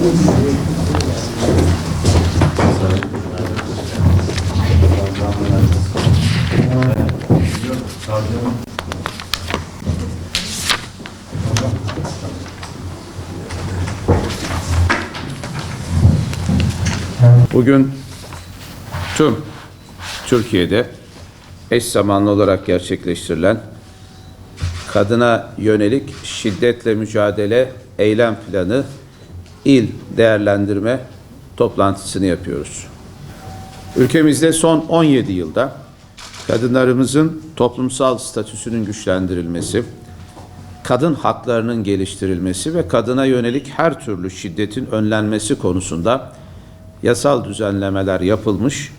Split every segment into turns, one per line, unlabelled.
Bugün tüm Türkiye'de eş zamanlı olarak gerçekleştirilen kadına yönelik şiddetle mücadele eylem planı il değerlendirme toplantısını yapıyoruz. Ülkemizde son 17 yılda kadınlarımızın toplumsal statüsünün güçlendirilmesi, kadın haklarının geliştirilmesi ve kadına yönelik her türlü şiddetin önlenmesi konusunda yasal düzenlemeler yapılmış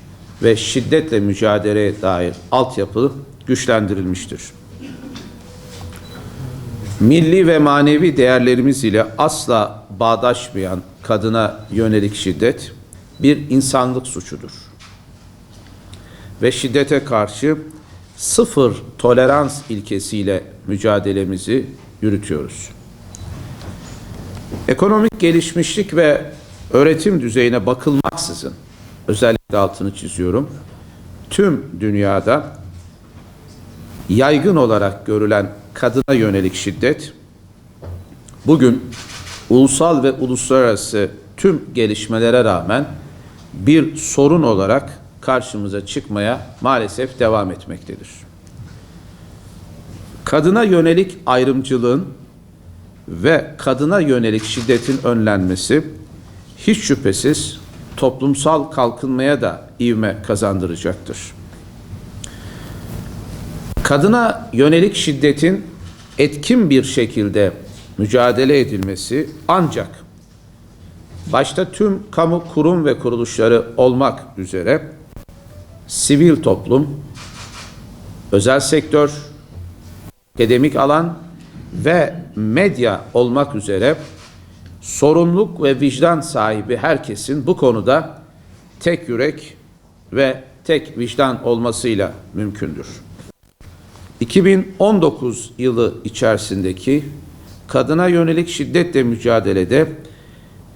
ve şiddetle mücadeleye dair altyapı güçlendirilmiştir. Milli ve manevi değerlerimiz ile asla bağdaşmayan kadına yönelik şiddet bir insanlık suçudur. Ve şiddete karşı sıfır tolerans ilkesiyle mücadelemizi yürütüyoruz. Ekonomik gelişmişlik ve öğretim düzeyine bakılmaksızın özellikle altını çiziyorum. Tüm dünyada yaygın olarak görülen kadına yönelik şiddet bugün ulusal ve uluslararası tüm gelişmelere rağmen bir sorun olarak karşımıza çıkmaya maalesef devam etmektedir. Kadına yönelik ayrımcılığın ve kadına yönelik şiddetin önlenmesi hiç şüphesiz toplumsal kalkınmaya da ivme kazandıracaktır. Kadına yönelik şiddetin etkin bir şekilde mücadele edilmesi ancak başta tüm kamu kurum ve kuruluşları olmak üzere sivil toplum, özel sektör, akademik alan ve medya olmak üzere sorumluluk ve vicdan sahibi herkesin bu konuda tek yürek ve tek vicdan olmasıyla mümkündür. 2019 yılı içerisindeki kadına yönelik şiddetle mücadelede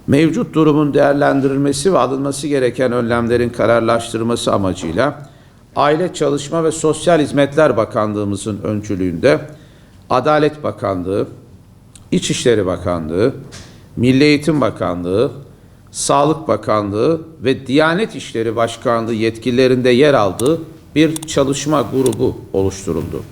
mevcut durumun değerlendirilmesi ve alınması gereken önlemlerin kararlaştırılması amacıyla Aile Çalışma ve Sosyal Hizmetler Bakanlığımızın öncülüğünde Adalet Bakanlığı, İçişleri Bakanlığı, Milli Eğitim Bakanlığı, Sağlık Bakanlığı ve Diyanet İşleri Başkanlığı yetkililerinde yer aldığı bir çalışma grubu oluşturuldu.